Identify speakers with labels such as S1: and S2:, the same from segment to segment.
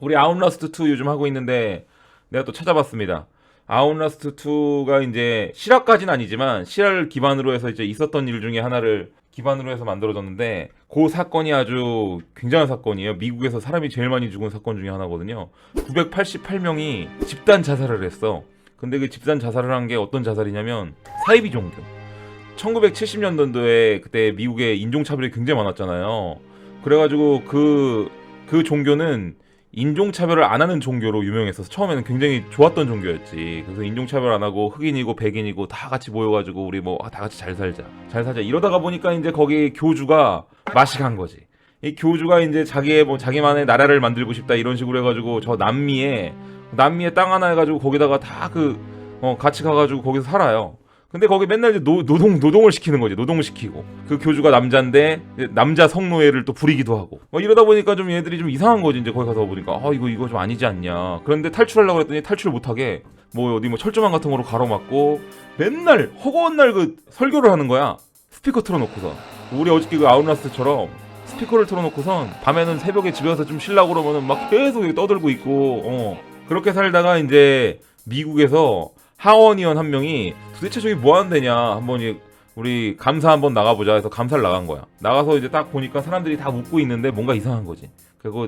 S1: 우리 아웃라스트 2 요즘 하고 있는데 내가 또 찾아봤습니다. 아웃라스트 2가 이제 실화까지는 아니지만 실화를 기반으로 해서 이제 있었던 일 중에 하나를 기반으로 해서 만들어졌는데 그 사건이 아주 굉장한 사건이에요. 미국에서 사람이 제일 많이 죽은 사건 중에 하나거든요. 988명이 집단 자살을 했어. 근데 그 집단 자살을 한 게 어떤 자살이냐면 사이비 종교. 1970년도에 그때 미국에 인종차별이 굉장히 많았잖아요. 그래가지고 그, 그 종교는 인종차별을 안 하는 종교로 유명했어서 처음에는 굉장히 좋았던 종교였지. 그래서 인종차별 안 하고 흑인이고 백인이고 다 같이 모여가지고 우리 뭐 다 같이 잘 살자. 잘 살자. 이러다가 보니까 이제 거기 교주가 맛이 간 거지. 이 교주가 이제 자기의 뭐 자기만의 나라를 만들고 싶다 이런 식으로 해가지고 저 남미에 남미에 땅 하나 해가지고 거기다가 다 그 어, 같이 가가지고 거기서 살아요. 근데 거기 맨날 이제 노, 노동 노동을 시키는 거지. 노동을 시키고. 그 교주가 남자인데 남자 성노예를 또 부리기도 하고. 뭐 이러다 보니까 좀 얘들이 좀 이상한 거지 이제 거기 가서 보니까. 아 이거 이거 좀 아니지 않냐. 그런데 탈출하려고 했더니 탈출 못하게 뭐 어디 뭐 철조망 같은 거로 가로막고 맨날 허구한 날 그 설교를 하는 거야. 스피커 틀어놓고서 우리 어저께 그 아웃라스트처럼 스피커를 틀어놓고선 밤에는 새벽에 집에 가서 좀 쉬려고 그러면은 막 계속 떠들고 있고 어. 그렇게 살다가 이제 미국에서 하원의원 한 명이 도대체 저기 뭐 하는 데냐? 한번 이- 우리 감사 한번 나가보자 해서 감사를 나간 거야. 나가서 이제 딱 보니까 사람들이 다 웃고 있는데 뭔가 이상한 거지. 그리고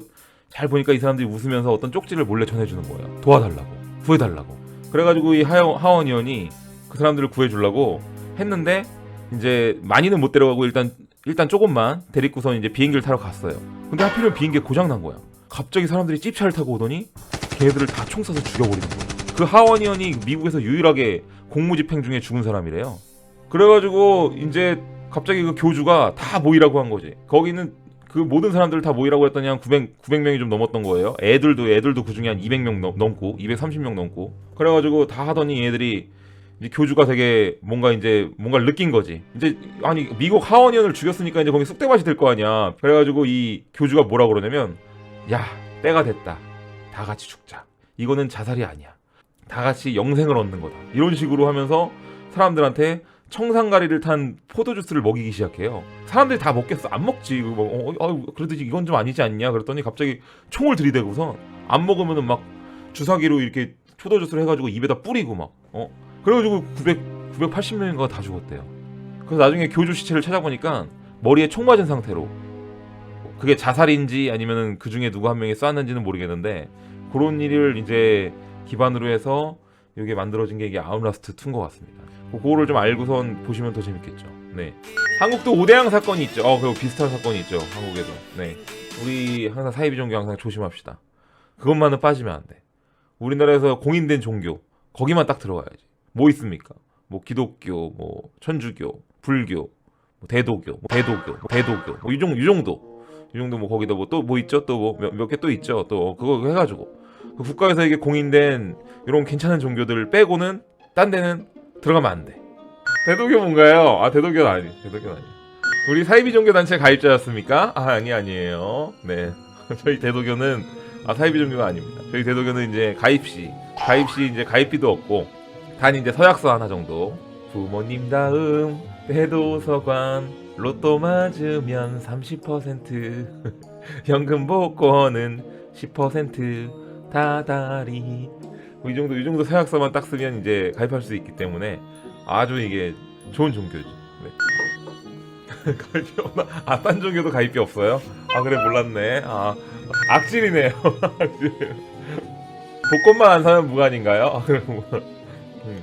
S1: 잘 보니까 이 사람들이 웃으면서 어떤 쪽지를 몰래 전해주는 거예요 도와달라고 구해달라고. 그래가지고 이 하원, 하원 의원이 그 사람들을 구해주려고 했는데 이제 많이는 못 데려가고 일단 일단 조금만 데리고서 이제 비행기를 타러 갔어요. 근데 하필이면 비행기가 고장 난 거야. 갑자기 사람들이 찝차를 타고 오더니 걔네들을 다 총 쏴서 죽여버리는 거야 그 하원 의원이 미국에서 유일하게 공무집행 중에 죽은 사람이래요. 그래가지고 이제 갑자기 그 교주가 다 모이라고 한 거지. 거기는 그 모든 사람들 다 모이라고 했더니 한 900, 900명이 좀 넘었던 거예요. 애들도 애들도 그 중에 한 200명 넘, 넘고 230명 넘고. 그래가지고 다 하더니 얘들이 이제 교주가 되게 뭔가 이제 뭔가를 느낀 거지. 이제 아니 미국 하원의원을 죽였으니까 이제 거기 쑥대밭이 될 거 아니야. 그래가지고 이 교주가 뭐라 그러냐면 야 때가 됐다. 다 같이 죽자. 이거는 자살이 아니야. 다 같이 영생을 얻는 거다. 이런 식으로 하면서 사람들한테 청산가리를 탄 포도 주스를 먹이기 시작해요. 사람들이 다 먹겠어? 안 먹지. 뭐, 어, 어, 그래도 이건 좀 아니지 않냐? 그랬더니 갑자기 총을 들이대고서 안 먹으면은 막 주사기로 이렇게 포도 주스를 해가지고 입에다 뿌리고 막 어. 그래가지고 900 980명인가 다 죽었대요. 그래서 나중에 교주 시체를 찾아보니까 머리에 총 맞은 상태로 그게 자살인지 아니면은 그 중에 누구 한 명이 쐈는지는 모르겠는데 그런 일을 이제 기반으로 해서 이게 만들어진 게 이게 아웃라스트 2인 것 같습니다. 그- 그거를 좀 알고선 보시면 더 재밌겠죠. 네. 한국도 오대양 사건이 있죠. 어, 그리고 비슷한 사건이 있죠. 한국에도. 네. 우리 항상 사이비 종교 항상 조심합시다. 그것만은 빠지면 안 돼. 우리나라에서 공인된 종교 거기만 딱 들어가야지. 뭐 있습니까? 뭐 기독교, 뭐 천주교, 불교, 뭐 대도교, 뭐 대도교, 뭐 대도교, 뭐이 정도, 이 정도, 이 정도 뭐 거기다 뭐 또뭐 있죠? 또 뭐 몇 개 또 있죠? 또 그거 해가지고 그 국가에서 이게 공인된 이런 괜찮은 종교들을 빼고는 딴 데는 들어가면 안 돼. 대도교 뭔가요? 아 대도교는 아니, 대도교는 아니. 우리 사이비 종교 단체 가입자였습니까? 아 아니 아니에요. 네, 저희 대도교는 아 사이비 종교가 아닙니다. 저희 대도교는 이제 가입시, 가입시 이제 가입비도 없고 단 이제 서약서 하나 정도. 부모님 다음 대도서관 로또 맞으면 30% 현금 복권은 10% 다다리 뭐 이 정도 이 정도 서약서만 딱 쓰면 이제 가입할 수 있기 때문에 아주 이게 좋은 종교죠. 네. 가입이 없나? 아, 딴 종교도 가입이 없어요? 아, 그래, 몰랐네. 아, 악질이네요. 악질. 복권만 안 사면 무관인가요? 아, 그럼 뭐. 음.